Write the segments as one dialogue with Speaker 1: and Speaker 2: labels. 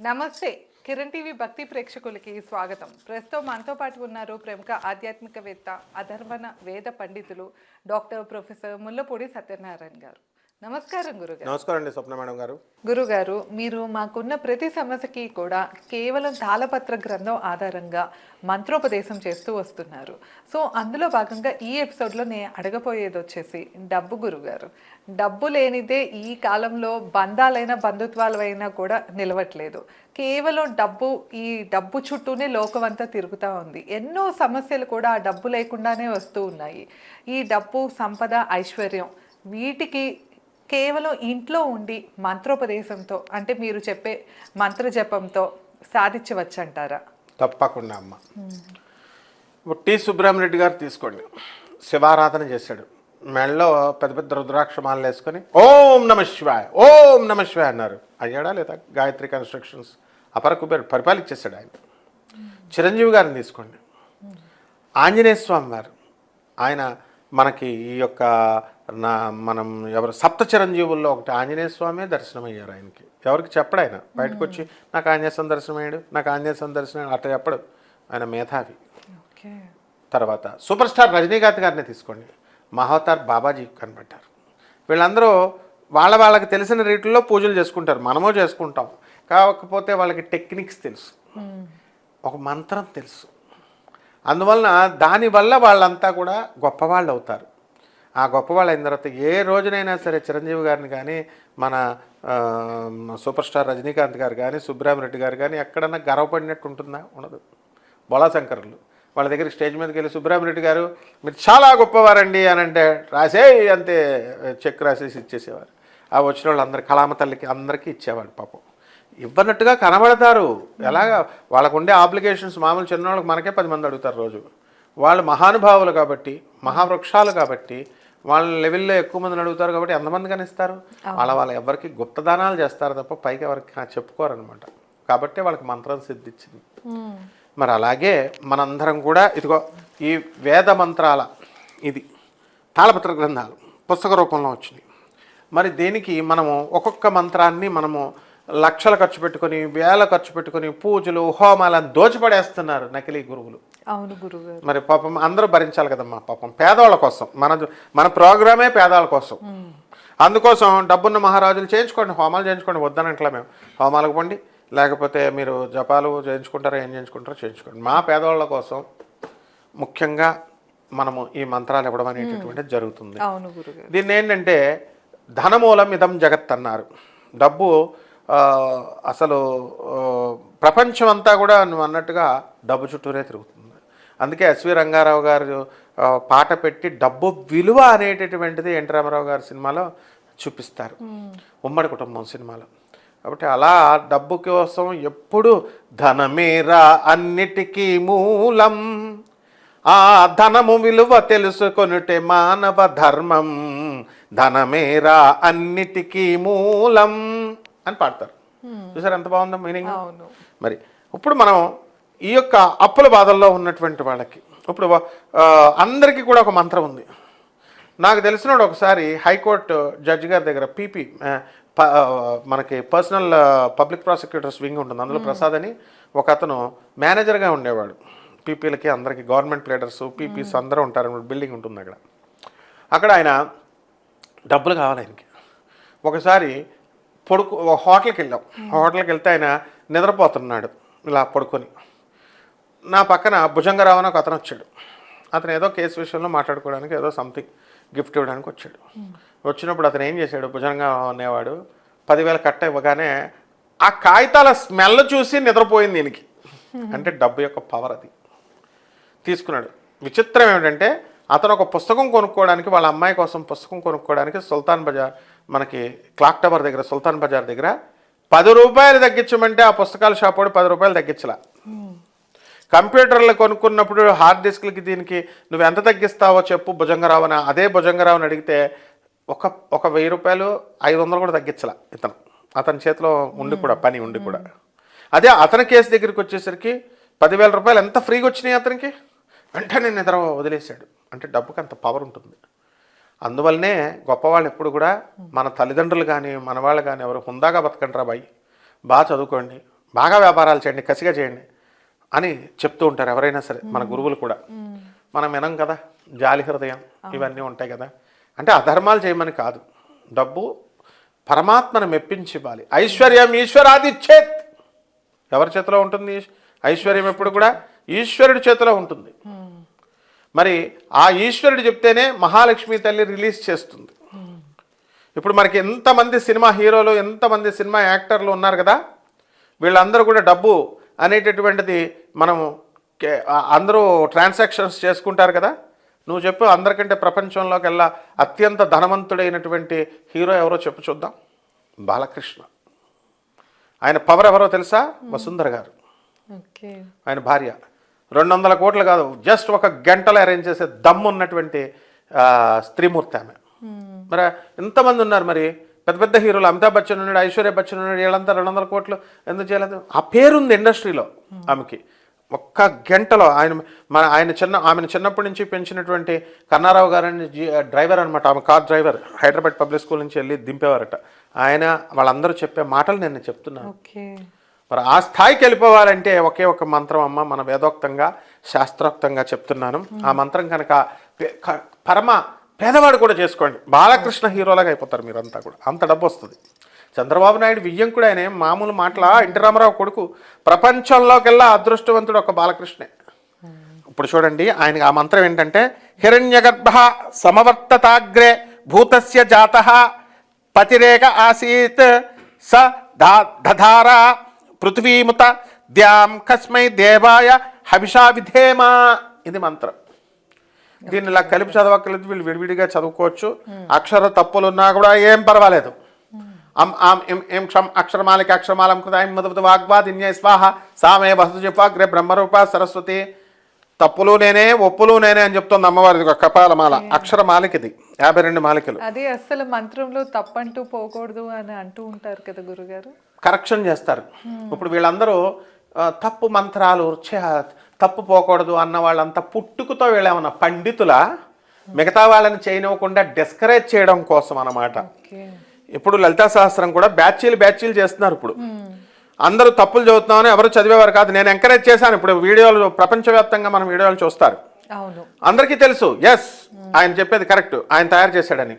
Speaker 1: నమస్తే. కిరణ్ టీవీ భక్తి ప్రేక్షకులకి స్వాగతం. ప్రస్తుతం మనతో పాటు ఉన్నారు ప్రముఖ ఆధ్యాత్మికవేత్త అధర్వణ వేద పండితులు డాక్టర్ ప్రొఫెసర్ ముల్లపూడి సత్యనారాయణ గారు. నమస్కారం గురుగారు.
Speaker 2: నమస్కారం అండి స్వప్న మేడం గారు.
Speaker 1: గురుగారు మీరు మాకున్న ప్రతి సమస్యకి కూడా కేవలం తాళపత్ర గ్రంథం ఆధారంగా మంత్రోపదేశం చేస్తూ వస్తున్నారు. సో అందులో భాగంగా ఈ ఎపిసోడ్లో నేను అడగపోయేది వచ్చేసి డబ్బు గురుగారు. డబ్బు లేనిదే ఈ కాలంలో బంధాలైన బంధుత్వాలైనా కూడా నిలవట్లేదు. కేవలం డబ్బు ఈ డబ్బు చుట్టూనే లోకం అంతా తిరుగుతూ ఉంది. ఎన్నో సమస్యలు కూడా ఆ డబ్బు లేకుండానే వస్తూ ఉన్నాయి. ఈ డబ్బు సంపద ఐశ్వర్యం వీటికి కేవలం ఇంట్లో ఉండి మంత్రోపదేశంతో అంటే మీరు చెప్పే మంత్ర జపంతో సాధించవచ్చంటారా?
Speaker 2: తప్పకుండా అమ్మ. ఇప్పుడు టి సుబ్రహ్మరెడ్డి గారు తీసుకోండి. శివారాధన చేశాడు. మెడలో పెద్ద పెద్ద రుద్రాక్షమాలు వేసుకొని ఓం నమ శివాయ ఓం నమ శివాయ అన్నారు. అయ్యాడా లేదా? గాయత్రి కన్స్ట్రక్షన్స్ అపర కుబేరు పరిపాలించేశాడు ఆయన. చిరంజీవి గారిని తీసుకోండి. ఆంజనేయ స్వామి వారు. ఆయన మనకి ఈ యొక్క నా మనం ఎవరు సప్త చిరంజీవుల్లో ఒకటి ఆంజనేయ స్వామి దర్శనం అయ్యారు ఆయనకి. ఎవరికి చెప్పడు ఆయన. బయటకు వచ్చి నాకు ఆంజనేయ స్వామి దర్శనం అయ్యాడు నాకు ఆంజనేయ స్వామి దర్శనం అయ్యాడు అట్లా చెప్పడు. ఆయన మేధావి. తర్వాత సూపర్ స్టార్ రజనీకాంత్ గారిని తీసుకోండి. మహావతార్ బాబాజీ కనబడ్డారు. వీళ్ళందరూ వాళ్ళ వాళ్ళకి తెలిసిన రీతిలో పూజలు చేసుకుంటారు. మనమో చేసుకుంటాం. కాకపోతే వాళ్ళకి టెక్నిక్స్ తెలుసు. ఒక మంత్రం తెలుసు. అందువలన దానివల్ల వాళ్ళంతా కూడా గొప్పవాళ్ళు అవుతారు ఆ గొప్పవాళ్ళు అయిన తర్వాత ఏ రోజునైనా సరే చిరంజీవి గారిని కానీ మన సూపర్ స్టార్ రజనీకాంత్ గారు కానీ సుబ్రహ్మరెడ్డి గారు కానీ ఎక్కడన్నా గర్వపడినట్టు ఉంటుందా? ఉండదు. బొలాశంకరులు వాళ్ళ దగ్గర స్టేజ్ మీదకి వెళ్ళి సుబ్రహ్మరెడ్డి గారు మీరు చాలా గొప్పవారండి అని అంటే రాసే అంతే చెక్ రాసేసి ఇచ్చేసేవారు. ఆ వచ్చిన వాళ్ళందరి కళామ తల్లికి అందరికీ ఇచ్చేవాడు పాపం. ఇవ్వనట్టుగా కనబడతారు. ఎలాగా? వాళ్ళకు ఉండే ఆబ్లిగేషన్స్ మామూలు చిన్నవాళ్ళకి మనకే పది మంది అడుగుతారు రోజు. వాళ్ళు మహానుభావులు కాబట్టి మహావృక్షాలు కాబట్టి వాళ్ళ లెవెల్లో ఎక్కువ మందిని అడుగుతారు కాబట్టి ఎంతమంది కనిస్తారు వాళ్ళ వాళ్ళ ఎవరికి గుప్తదానాలు చేస్తారు తప్ప పైకి ఎవరికి చెప్పుకోరనమాట. కాబట్టి వాళ్ళకి మంత్రం సిద్ధించింది మరి అలాగే మనందరం కూడా ఇదిగో ఈ వేద మంత్రాల ఇది తాళపత్ర గ్రంథాలు పుస్తక రూపంలో వచ్చినాయి. మరి దీనికి మనము ఒక్కొక్క మంత్రాన్ని మనము లక్షలు ఖర్చు పెట్టుకొని వేల ఖర్చు పెట్టుకొని పూజలు హోమాలను దోచిపడేస్తున్నారు నకిలీ గురువులు.
Speaker 1: అవును గురుగారు.
Speaker 2: మరి పాపం అందరూ భరించాలి కదమ్మా పాపం పేదవాళ్ళ కోసం. మన మన ప్రోగ్రామే పేదవాళ్ళ కోసం. అందుకోసం డబ్బున్న మహారాజులు చేయించుకోండి హోమాలు చేయించుకోండి వద్దనట్లే మేము. హోమాలకు పండి లేకపోతే మీరు జపాలు చేయించుకుంటారో ఏం చేయించుకుంటారో చేయించుకోండి. మా పేదవాళ్ళ కోసం ముఖ్యంగా మనము ఈ మంత్రాలు ఇవ్వడం అనేటటువంటిది జరుగుతుంది. దీన్ని ఏంటంటే ధనమూలం ఇదం జగత్ అన్నారు. డబ్బు అసలు ప్రపంచం అంతా కూడా నువ్వు అన్నట్టుగా డబ్బు చుట్టూరే తిరుగుతుంది. అందుకే ఎస్వి రంగారావు గారు పాట పెట్టి డబ్బు విలువ అనేటటువంటిది ఎన్టీ రామారావు గారి సినిమాలో చూపిస్తారు. ఉమ్మడి కుటుంబం సినిమాలో. కాబట్టి అలా డబ్బు కోసం ఎప్పుడు ధనమేరా అన్నిటికీ మూలం. ఆ ధనము విలువ తెలుసుకొనుటే మానవ ధర్మం. ధనమేరా అన్నిటికీ మూలం. అని పాడతారు. చూసారు ఎంత బాగుందో మీనింగ్? మరి ఇప్పుడు మనం ఈ యొక్క అప్పుల బాధల్లో ఉన్నటువంటి వాళ్ళకి ఇప్పుడు అందరికీ కూడా ఒక మంత్రం ఉంది. నాకు తెలిసినోడు ఒకసారి హైకోర్టు జడ్జి గారి దగ్గర పీపీ మనకి పర్సనల్ పబ్లిక్ ప్రాసిక్యూటర్స్ వింగ్ ఉంటుంది. అందులో ప్రసాద్ అని ఒక అతను మేనేజర్గా ఉండేవాడు. పీపీలకి అందరికి గవర్నమెంట్ లీడర్స్ పీపీస్ అందరూ ఉంటారు. బిల్డింగ్ ఉంటుంది అక్కడ. అక్కడ ఆయన డబ్బులు కావాలి ఆయనకి. ఒకసారి పడుకు ఒక హోటల్కి వెళ్ళాం హోటల్కి వెళ్తే ఆయన నిద్రపోతున్నాడు ఇలా పడుకొని. నా పక్కన భుజంగరావు అని ఒక అతను వచ్చాడు. అతను ఏదో కేసు విషయంలో మాట్లాడుకోవడానికి ఏదో సంథింగ్ గిఫ్ట్ ఇవ్వడానికి వచ్చాడు. వచ్చినప్పుడు అతను ఏం చేశాడు? భుజంగరావు అనేవాడు పదివేల కట్ట ఇవ్వగానే ఆ కాగితాల స్మెల్ చూసి నిద్రపోయింది దీనికి అంటే డబ్బు యొక్క పవర్ అది. తీసుకున్నాడు. విచిత్రం ఏమిటంటే అతను ఒక పుస్తకం కొనుక్కోవడానికి వాళ్ళ అమ్మాయి కోసం పుస్తకం కొనుక్కోవడానికి సుల్తాన్ బజార్ మనకి క్లాక్ టవర్ దగ్గర సుల్తాన్ బజార్ దగ్గర పది రూపాయలు తగ్గించమంటే ఆ పుస్తకాల షాప్ వాడు పది రూపాయలు తగ్గించలా. కంప్యూటర్లు కొనుక్కున్నప్పుడు హార్డ్ డిస్క్లకి దీనికి నువ్వు ఎంత తగ్గిస్తావో చెప్పు భుజంగరావు అని అదే భుజంగరావుని అడిగితే ఒక ఒక వెయ్యి రూపాయలు ఐదు వందలు కూడా తగ్గించలా ఇతను. అతని చేతిలో ఉండి కూడా పని ఉండి కూడా. అదే అతని కేసు దగ్గరికి వచ్చేసరికి పదివేల రూపాయలు ఎంత ఫ్రీగా వచ్చినాయి అతనికి? వెంటనే నిద్ర వదిలేశాడు. అంటే డబ్బుకి అంత పవర్ ఉంటుంది. అందువల్లనే గొప్పవాళ్ళు ఎప్పుడు కూడా మన తల్లిదండ్రులు కానీ మన వాళ్ళు కానీ ఎవరు హుందాగా బతకండి రా బాయ్. బాగా చదువుకోండి. బాగా వ్యాపారాలు చేయండి కసిగా చేయండి అని చెప్తూ ఉంటారు ఎవరైనా సరే మన గురువులు కూడా. మనం వినం కదా జాలి హృదయం ఇవన్నీ ఉంటాయి కదా. అంటే అధర్మాలు చేయమని కాదు. డబ్బు పరమాత్మను మెప్పించి ఇవ్వాలి ఐశ్వర్యం ఈశ్వరాదిచ్చేత్ ఎవరి చేతిలో ఉంటుంది? ఐశ్వర్యం ఎప్పుడు కూడా? ఈశ్వరుడి చేతిలో ఉంటుంది. మరి ఆ ఈశ్వరుడు చెప్తేనే మహాలక్ష్మి తల్లి రిలీజ్ చేస్తుంది. ఇప్పుడు మనకి ఎంతమంది సినిమా హీరోలు ఎంతమంది సినిమా యాక్టర్లు ఉన్నారు కదా? వీళ్ళందరూ కూడా డబ్బు అనేటటువంటిది మనము అందరూ ట్రాన్సాక్షన్స్ చేసుకుంటారు కదా? నువ్వు చెప్పు అందరికంటే ప్రపంచంలోకి వెళ్ళా అత్యంత ధనవంతుడైనటువంటి హీరో ఎవరో చెప్పు చూద్దాం. బాలకృష్ణ. ఆయన పవర్ ఎవరో తెలుసా? వసుంధర గారు. ఆయన భార్య. రెండు వందల కోట్లు కాదు జస్ట్ ఒక గంటలో అరేంజ్ చేసే దమ్ము ఉన్నటువంటి స్త్రీమూర్తి ఆమె. మరి ఎంతమంది ఉన్నారు మరి. పెద్ద పెద్ద హీరోలు అమితాబ్ బచ్చన్ ఉన్నాడు ఐశ్వర్య బచ్చన్ ఉన్నాడు వీళ్ళంతా రెండు వందల కోట్లు ఎందుకు చేయలేదు? ఆ పేరుంది ఇండస్ట్రీలో ఆమెకి. ఒక్క గంటలో ఆయన మన ఆయన చిన్న ఆమెను చిన్నప్పటి నుంచి పెంచినటువంటి కన్నారావు గారని జీ డ్రైవర్ అనమాట ఆమె car driver Hyderabad public school నుంచి వెళ్ళి దింపేవారట. ఆయన వాళ్ళందరూ చెప్పే మాటలు నేను చెప్తున్నాను. మరి ఆ స్థాయికి వెళ్ళిపోవాలంటే ఒకే ఒక మంత్రం అమ్మ మన వేదోక్తంగా శాస్త్రోక్తంగా చెప్తున్నాను. ఆ మంత్రం కనుక పరమ పేదవాడు కూడా చేసుకోండి. బాలకృష్ణ హీరోలాగా అయిపోతారు మీరంతా కూడా. అంత డబ్బు వస్తుంది. చంద్రబాబు నాయుడు వియ్యం కూడా ఆయన. మామూలు మాటల ఎన్టీ రామారావు కొడుకు. ప్రపంచంలోకెల్లా అదృష్టవంతుడు ఒక బాలకృష్ణే. ఇప్పుడు చూడండి ఆయన ఆ మంత్రం ఏంటంటే హిరణ్యగర్భ సమవర్తతాగ్రే భూతస్య జాత పతిరేక ఆసీత్ స దా దధారా పృథ్వీముత ద్యాం కస్మై దేవాయ హవిషా విధేమా ఇది మంత్రం. దీన్ని ఇలా కలిపి చదవక్కర్లేదు వీళ్ళు విడివిడిగా చదువుకోవచ్చు. అక్షర తప్పులు ఉన్నా కూడా ఏం పర్వాలేదు. అం ఆం ఎం ఎం క్షం అక్షరమాలిక అక్షరమాలం కృతాయం మధుమత వాగ్వాదిన్య స్వాహ సామే వసతు చెప్పాగ్రే బ్రహ్మరూప సరస్వతి. తప్పులు నేనే ఒప్పులు నేనే అని చెప్తుంది అమ్మవారి కపాలమాల. అక్షరమాలిక ఇది యాభై రెండు మాలికలు.
Speaker 1: అదే అస్సలు మంత్రంలో తప్పంటూ పోకూడదు అని అంటూ ఉంటారు కదా గురుగారు.
Speaker 2: కరెక్షన్ చేస్తారు. ఇప్పుడు వీళ్ళందరూ తప్పు మంత్రాలు తప్పు పోకూడదు అన్న వాళ్ళంతా పుట్టుకతో వీళ్ళేమన్నా పండితుల? మిగతా వాళ్ళని చేయనివ్వకుండా డిస్కరేజ్ చేయడం కోసం అన్నమాట. ఇప్పుడు లలితా సహస్రం కూడా బ్యాచీలు బ్యాచీలు చేస్తున్నారు ఇప్పుడు. అందరూ తప్పులు చదువుతున్నామని ఎవరు చదివేవారు కాదు. నేను ఎంకరేజ్ చేశాను. ఇప్పుడు వీడియోలు ప్రపంచవ్యాప్తంగా మనం వీడియోలు చూస్తారు. అందరికీ తెలుసు. ఎస్ ఆయన చెప్పేది కరెక్ట్. ఆయన తయారు చేశాడని.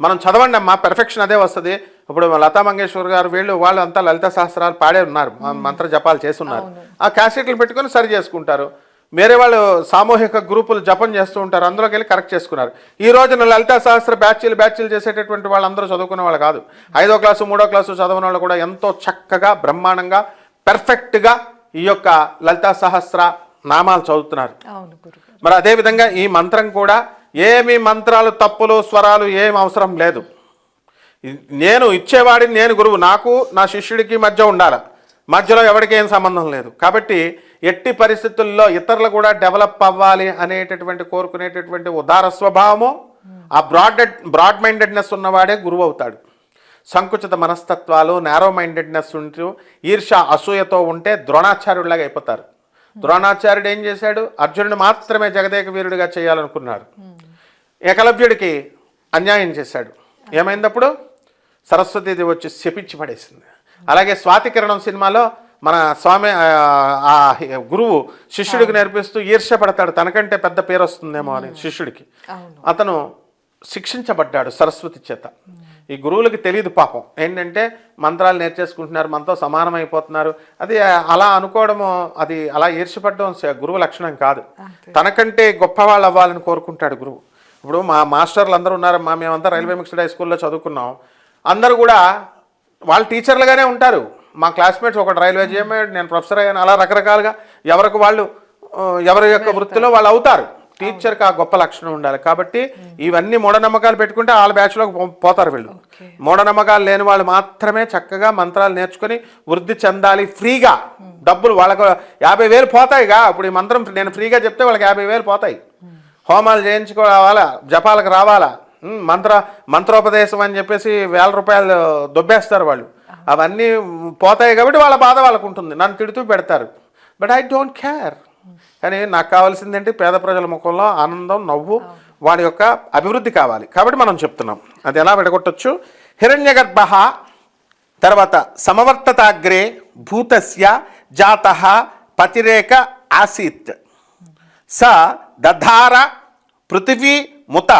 Speaker 2: మనం చదవండి అమ్మా. పెర్ఫెక్షన్ అదే వస్తుంది. ఇప్పుడు లతా మంగేశ్వర్ గారు వీళ్ళు వాళ్ళు అంతా లలిత సహస్రాలు పాడే ఉన్నారు. మంత్ర జపాలు చేసి ఉన్నారు ఆ క్యాసెట్లు పెట్టుకొని సరి చేసుకుంటారు. వేరే వాళ్ళు సామూహిక గ్రూపులు జపం చేస్తూ ఉంటారు. అందులోకి వెళ్ళి కరెక్ట్ చేసుకున్నారు. ఈ రోజున లలిత సహస్ర బ్యాచ్లు బ్యాచ్లు చేసేటటువంటి వాళ్ళందరూ చదువుకునే వాళ్ళు కాదు. ఐదో క్లాసు మూడో క్లాసు చదవని వాళ్ళు కూడా ఎంతో చక్కగా బ్రహ్మాండంగా పెర్ఫెక్ట్గా ఈ యొక్క లలితా సహస్ర నామాలు చదువుతున్నారు. మరి అదేవిధంగా ఈ మంత్రం కూడా ఏమి మంత్రాలు తప్పులు స్వరాలు ఏం అవసరం లేదు. నేను ఇచ్చేవాడిని నేను గురువు. నాకు నా శిష్యుడికి మధ్య ఉండాలి. మధ్యలో ఎవరికి ఏం సంబంధం లేదు. కాబట్టి ఎట్టి పరిస్థితుల్లో ఇతరులు కూడా డెవలప్ అవ్వాలి అనేటటువంటి కోరుకునేటటువంటి ఉదార స్వభావము ఆ బ్రాడ్ బ్రాడ్ మైండెడ్నెస్ ఉన్నవాడే గురువు అవుతాడు. సంకుచిత మనస్తత్వాలు నేరో మైండెడ్నెస్ ఉంటూ ఈర్ష అసూయతో ఉంటే ద్రోణాచార్యుడిలాగా అయిపోతారు. ద్రోణాచార్యుడు ఏం చేశాడు? అర్జునుడు మాత్రమే జగదేక వీరుడిగా చేయాలనుకున్నాడు. ఏకలవ్యుడికి అన్యాయం చేశాడు. ఏమైందప్పుడు సరస్వతీదేవి వచ్చి శపించి పడేసింది అలాగే స్వాతి కిరణం సినిమాలో మన స్వామి ఆ, గురువు శిష్యుడికి నేర్పిస్తూ ఈర్ష్యపడతాడు. తనకంటే పెద్ద పేరు వస్తుందేమో అని శిష్యుడికి. అతను శిక్షించబడ్డాడు సరస్వతి చేత. ఈ గురువులకి తెలియదు పాపం. ఏంటంటే మంత్రాలు నేర్చేసుకుంటున్నారు మనతో సమానమైపోతున్నారు. అది అలా అనుకోవడము అది అలా ఈర్ష్యపడడం స- గురువు లక్షణం కాదు. తనకంటే గొప్పవాళ్ళు అవ్వాలని కోరుకుంటాడు గురువు. ఇప్పుడు మా మాస్టర్లు అందరూ ఉన్నారు మా మేమంతా రైల్వే మిక్స్డ్ హై స్కూల్లో చదువుకున్నాం. అందరూ కూడా వాళ్ళు టీచర్లుగానే ఉంటారు. మా క్లాస్మేట్స్ ఒకటి రైల్వే చేయమేడు నేను ప్రొఫెసర్ అయ్యాను. అలా రకరకాలుగా ఎవరికి వాళ్ళు ఎవరి యొక్క వృత్తిలో వాళ్ళు అవుతారు. టీచర్కి ఆ గొప్ప లక్షణం ఉండాలి. కాబట్టి ఇవన్నీ మూఢనమ్మకాలు పెట్టుకుంటే వాళ్ళ బ్యాచ్లోకి పోతారు వీళ్ళు. మూఢనమ్మకాలు లేని వాళ్ళు మాత్రమే చక్కగా మంత్రాలు నేర్చుకొని వృద్ధి చెందాలి ఫ్రీగా. డబ్బులు వాళ్ళకు యాభై వేలు పోతాయిగా. ఇప్పుడు ఈ మంత్రం నేను ఫ్రీగా చెప్తే వాళ్ళకి యాభై వేలు పోతాయి. హోమాలు చేయించుకోవాలా? జపాలకు రావాలా? మంత్ర మంత్రోపదేశం అని చెప్పేసి వేల రూపాయలు దొబ్బేస్తారు వాళ్ళు. అవన్నీ పోతాయి కాబట్టి వాళ్ళ బాధ వాళ్ళకు ఉంటుంది. నన్ను తిడుతూ పెడతారు. బట్ ఐ డోంట్ కేర్ కానీ నాకు కావాల్సింది ఏంటి పేద ప్రజల ముఖంలో ఆనందం నవ్వు వాడి యొక్క అభివృద్ధి కావాలి. కాబట్టి మనం చెప్తున్నాం. అది ఎలా విడగొట్టచ్చు? హిరణ్యగర్భ తర్వాత సమవర్తతాగ్రే భూతస్య జాత పతిరేక ఆసీత్. స దధార పృథివీ ముత.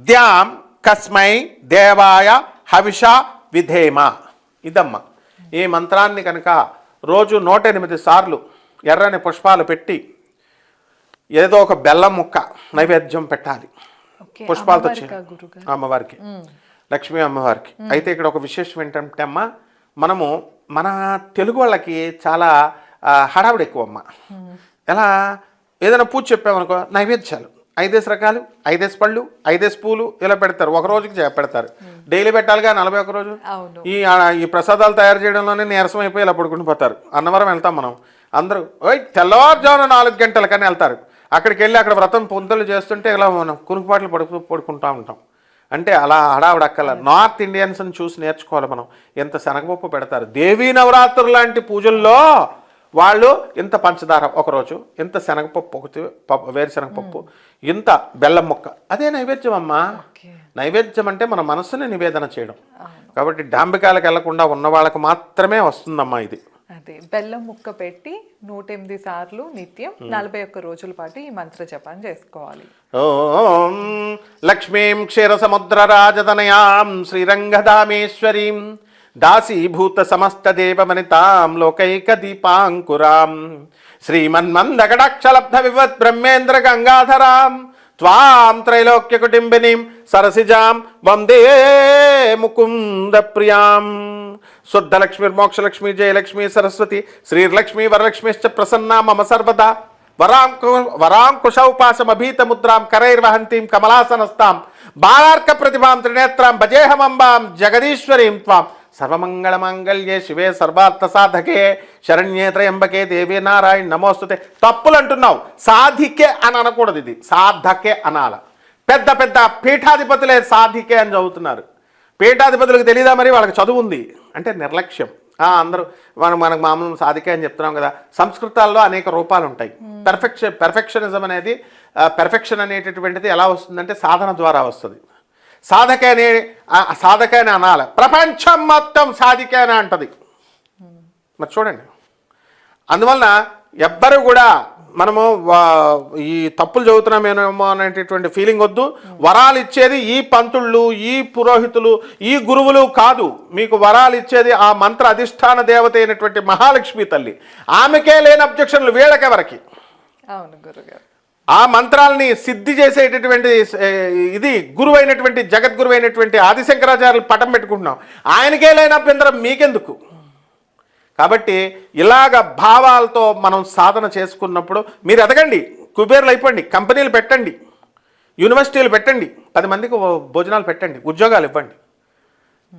Speaker 2: ద్యాం కస్మై దేవాయ హవిష విధేమ. ఇదమ్మ. ఈ మంత్రాన్ని కనుక రోజు నూట ఎనిమిది సార్లు ఎర్రని పుష్పాలు పెట్టి ఏదో ఒక బెల్లం ముక్క నైవేద్యం పెట్టాలి. పుష్పాలతో
Speaker 1: అమ్మవారికా
Speaker 2: లక్ష్మీ అమ్మవారికి. అయితే ఇక్కడ ఒక విశేషం ఏంటంటే అమ్మ మనము మన తెలుగు వాళ్ళకి చాలా హడావిడి ఎక్కువ అమ్మ ఎలా? ఏదైనా పూజ చెప్పామనుకో నైవేద్యాలు. ఐదేసి రకాలు ఐదేసి పళ్ళు ఐదేసి పూలు ఇలా పెడతారు. ఒక రోజుకి పెడతారు. డైలీ పెట్టాలిగా నలభై ఒక రోజు ఈ ఈ ప్రసాదాలు తయారు చేయడంలోనే నీరసం అయిపోయి ఇలా పడుకుని పోతారు. అన్నవరం వెళ్తాం మనం. అందరూ ఓయ్ తెల్లవారుజామున నాలుగు గంటలకని వెళ్తారు. అక్కడికి వెళ్ళి అక్కడ వ్రతం పొంతులు చేస్తుంటే ఇలా మనం కునుకుపాట్లు పడుకు పడుకుంటా ఉంటాం. అంటే అలా హడావుడక్కల నార్త్ ఇండియన్స్ని చూసి నేర్చుకోవాలి మనం. ఎంత శనగపప్పు పెడతారు. దేవీ నవరాత్రులు లాంటి పూజల్లో వాళ్ళు ఇంత పంచదార ఒకరోజు ఇంత శనగపప్పు ఒకటి పప్పు వేరుశనగపప్పు ఇంత బెల్లం ముక్క. అదే నైవేద్యం అమ్మా నైవేద్యం అంటే మన మనసుని నివేదన చేయడం. కాబట్టి డాంబికాలకు వెళ్ళకుండా ఉన్న వాళ్ళకి మాత్రమే వస్తుందమ్మా ఇది.
Speaker 1: అదే బెల్లం ముక్క పెట్టి నూట ఎనిమిది సార్లు నిత్యం నలభై ఒక్క రోజుల పాటు ఈ మంత్ర జపం చేసుకోవాలి.
Speaker 2: ఓం లక్ష్మీం క్షీరసముద్రరాజతనయాం శ్రీరంగధామేశ్వరీం దాసీభూత సమస్త దేవమనితాం లోకైక దీపాంకురాం శ్రీమన్మందగడాక్షలబ్ధ వివత్ బ్రహ్మేంద్ర గంగాధరాం త్వాం త్రైలోక్య కుటుంబినీం సరసిజాం వందే ముకుంద ప్రియాం శుద్ధలక్ష్మీర్మోక్షలక్ష్మి జయలక్ష్మి సరస్వతి శ్రీర్లక్ష్మి వరలక్ష్మిశ్చ ప్రసన్నా మమ సర్వదా. వరాంకు వరాంకుశౌపాశమభీతముద్రాం కరైర్వహంతీం కమలాసనస్తాం బాలార్క ప్రతిభాం త్రినేత్రాం భజేహమంబాం జగదీశ్వరీం త్వాం. సర్వమంగళమాంగళ్యే శివే సర్వార్థ సాధకే శరణ్యే త్రయంబకే దేవే నారాయణ నమోస్తుతే తప్పులు అంటున్నావు సాధికే అని అనకూడదు ఇది. సాధకే అనాల. పెద్ద పెద్ద పీఠాధిపతులే సాధికే అని చదువుతున్నారు. పీఠాధిపతులకు తెలియదా మరి? వాళ్ళకి చదువు ఉంది. అంటే నిర్లక్ష్యం. అందరూ మనం మనకు మామూలు సాధికే అని చెప్తున్నాం కదా. సంస్కృతాల్లో అనేక రూపాలు ఉంటాయి పెర్ఫెక్షన్ పెర్ఫెక్షనిజం అనేది పెర్ఫెక్షన్ అనేటటువంటిది ఎలా వస్తుందంటే సాధన ద్వారా వస్తుంది. సాధకనే అనే అనాలి. ప్రపంచం మొత్తం సాధికేనే అంటది. మరి చూడండి. అందువలన ఎవ్వరు కూడా మనము ఈ తప్పులు చదువుతున్నామేమో అనేటటువంటి ఫీలింగ్ వద్దు. వరాలు ఇచ్చేది ఈ పంతుళ్ళు ఈ పురోహితులు ఈ గురువులు కాదు. మీకు వరాలు ఇచ్చేది ఆ మంత్ర అధిష్టాన దేవత అయినటువంటి మహాలక్ష్మి తల్లి. ఆమెకే లేని అబ్జెక్షన్లు వీళ్ళకెవరికి?
Speaker 1: అవును గురుగారు.
Speaker 2: ఆ మంత్రాలని సిద్ధి చేసేటటువంటి ఇది గురువైనటువంటి జగద్గురువైనటువంటి ఆదిశంకరాచార్యులు పటం పెట్టుకుంటున్నాం. ఆయనకే లేనభ్యంతరం మీకెందుకు? కాబట్టి ఇలాగ భావాలతో మనం సాధన చేసుకున్నప్పుడు మీరు ఎదగండి కుబేర్లు అయిపోండి కంపెనీలు పెట్టండి యూనివర్సిటీలు పెట్టండి పది మందికి భోజనాలు పెట్టండి ఉద్యోగాలు ఇవ్వండి.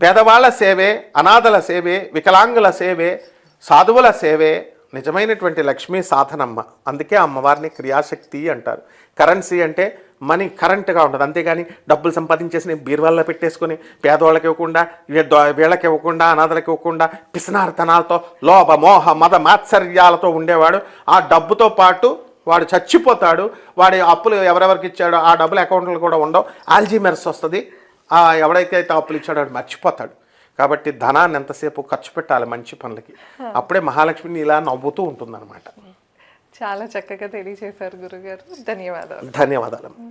Speaker 2: పేదవాళ్ళ సేవే అనాథల సేవే వికలాంగుల సేవే సాధువుల సేవే నిజమైనటువంటి లక్ష్మీ సాధనమ్మ. అందుకే అమ్మవారిని క్రియాశక్తి అంటారు. కరెన్సీ అంటే మనీ కరెంట్గా ఉండదు అంతేగాని డబ్బులు సంపాదించేసి బీర్వాల్లో పెట్టేసుకుని పెట్టేసుకొని పేదవాళ్ళకి ఇవ్వకుండా వీళ్ళకి ఇవ్వకుండా అనాథలకి ఇవ్వకుండా పిసనార్తనాలతో లోభ మోహ మద మాత్సర్యాలతో ఉండేవాడు. ఆ డబ్బుతో పాటు వాడు చచ్చిపోతాడు. వాడి అప్పులు ఎవరెవరికి ఇచ్చాడో ఆ డబ్బులు అకౌంట్లు కూడా ఉండవు. ఆల్జీమెర్స్ వస్తుంది. ఎవడైతే అయితే అప్పులు ఇచ్చాడో వాడు మర్చిపోతాడు. కాబట్టి ధనాన్ని ఎంతసేపు ఖర్చు పెట్టాలి మంచి పనులకి? అప్పుడే మహాలక్ష్మిని ఇలా నవ్వుతూ ఉంటుందన్నమాట.
Speaker 1: చాలా చక్కగా తెలియజేశారు గురుగారు. ధన్యవాదాలు.
Speaker 2: ధన్యవాదాలు.